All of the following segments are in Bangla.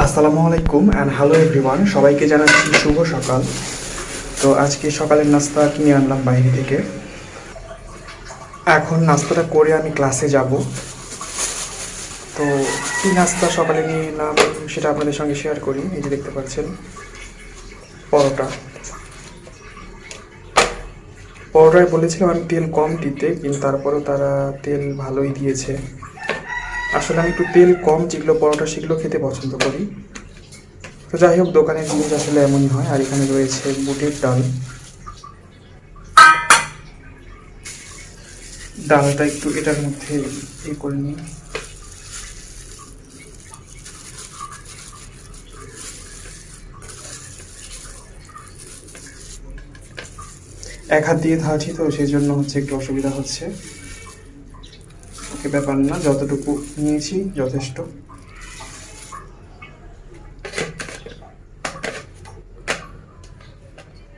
আসসালামু আলাইকুম অ্যান্ড হ্যালো এভরিওয়ান সবাইকে জানাচ্ছি শুভ সকাল। তো আজকে সকালের নাস্তা কিনে আনলাম বাইরে থেকে। এখন নাস্তাটা করে আমি ক্লাসে যাব। তো কী নাস্তা সকালে নিয়ে এলাম সেটা আপনাদের সঙ্গে শেয়ার করি। এই যে দেখতে পাচ্ছেন, পরোটা। পরোটায় বলেছিলাম আমি তেল কম দিতে, কিন্তু তারপরেও তারা তেল ভালোই দিয়েছে। আসলে আমি একটু তেল কম, যেগুলো পরোটা সেগুলো খেতে পছন্দ করি। তো যাই হোক দোকানের জিনিস আসলে এমনই হয়। আর এখানে রয়েছে বুটের ডাল। ডালটা একটু এটার মধ্যে ই করে নিই। এক হাত দিয়ে ধাঁচি, তো সেই জন্য হচ্ছে একটু অসুবিধা হচ্ছে। ব্যাপার না, যতটুকু নিয়েছি যথেষ্ট।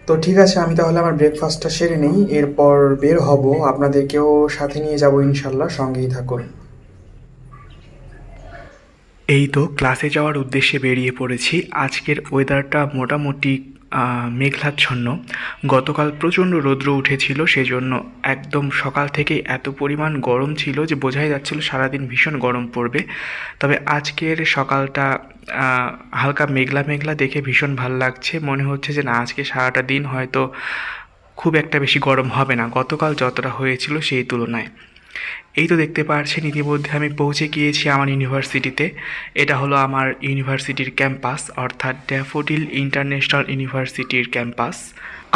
তো ঠিক আছে, আমি তাহলে আমার ব্রেকফাস্টটা সেরে নিই, এরপর বের হব, আপনাদেরকেও সাথে নিয়ে যাব ইনশাল্লাহ সঙ্গেই থাকুন। এই তো ক্লাসে যাওয়ার উদ্দেশ্যে বেরিয়ে পড়েছি, আজকের ওয়েদারটা মোটামুটি মেঘলাচ্ছন্ন। গতকাল প্রচণ্ড রৌদ্র উঠেছিল, সেজন্য একদম সকাল থেকে এত পরিমাণ গরম ছিল যে বোঝাই যাচ্ছিল সারাদিন ভীষণ গরম পড়বে। তবে আজকের সকালটা হালকা মেঘলা মেঘলা দেখে ভীষণ ভালো লাগছে। মনে হচ্ছে যে না, আজকে সারাটা দিন হয়তো খুব একটা বেশি গরম হবে না। গতকাল যতটা হয়েছিল সেই তুলনায়। এই তো দেখতে পাচ্ছেন ইতিমধ্যে আমি পৌঁছে গিয়েছি আমার ইউনিভার্সিটিতে। এটা হলো আমার ইউনিভার্সিটির ক্যাম্পাস, অর্থাৎ ড্যাফোডিল ইন্টারন্যাশনাল ইউনিভার্সিটির ক্যাম্পাস।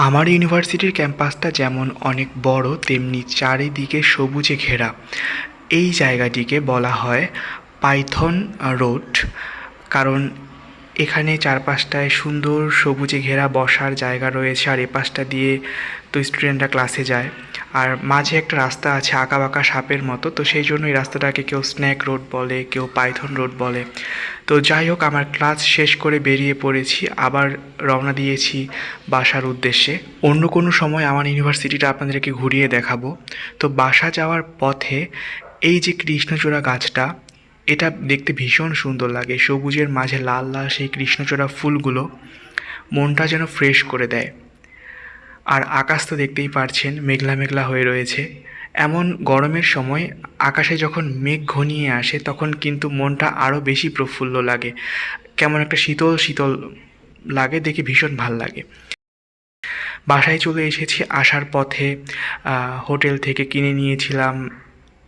আমার ইউনিভার্সিটির ক্যাম্পাসটা যেমন অনেক বড়, তেমনি চারিদিকে সবুজে ঘেরা। এই জায়গাটিকে বলা হয় পাইথন রোড, কারণ এখানে চারপাশটায় সুন্দর সবুজে ঘেরা বসার জায়গা রয়েছে, আর এ পাশটা দিয়ে তো স্টুডেন্টরা ক্লাসে যায়। আর মাঝে একটা রাস্তা আছে আঁকা বাঁকা সাপের মতো, তো সেই জন্য এই রাস্তাটাকে কেউ স্ন্যাক রোড বলে, কেউ পাইথন রোড বলে। তো যাই হোক, আমার ক্লাস শেষ করে বেরিয়ে পড়েছি, আবার রওনা দিয়েছি বাসার উদ্দেশ্যে। অন্য কোনো সময় আমার ইউনিভার্সিটিটা আপনাদেরকে ঘুরিয়ে দেখাবো। তো বাসা যাওয়ার পথে এই যে কৃষ্ণচূড়া গাছটা, এটা দেখতে ভীষণ সুন্দর লাগে। সবুজের মাঝে লাল লাল সেই কৃষ্ণচূড়া ফুলগুলো, মনটা যেন ফ্রেশ করে দেয়। আর আকাশ তো দেখতেই পারছেন, মেঘলা মেঘলা হয়ে রয়েছে। এমন গরমের সময় আকাশে যখন মেঘ ঘনিয়ে আসে, তখন কিন্তু মনটা আরও বেশি প্রফুল্ল লাগে। কেমন একটা শীতল শীতল লাগে, দেখে ভীষণ ভালো লাগে। বাসায় চলে এসেছি, আসার পথে হোটেল থেকে কিনে নিয়েছিলাম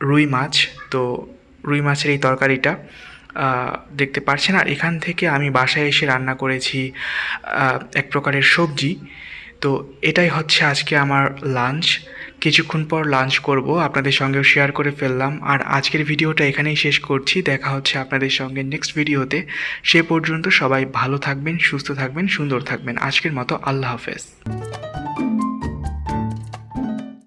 রুই মাছ। তো রুই মাছের এই তরকারিটা দেখতে পারছেন? আর এখান থেকে আমি বাসায় এসে রান্না করেছি এক প্রকারের সবজি। তো এটাই হচ্ছে আজকে আমার লাঞ্চ কিছুক্ষণ পর লাঞ্চ করব, আপনাদের সঙ্গেও শেয়ার করে ফেললাম। আর আজকের ভিডিওটা এখানেই শেষ করছি। দেখা হচ্ছে আপনাদের সঙ্গে নেক্সট ভিডিওতে সে পর্যন্ত সবাই ভালো থাকবেন, সুস্থ থাকবেন, সুন্দর থাকবেন। আজকের মতো আল্লাহ হাফেজ।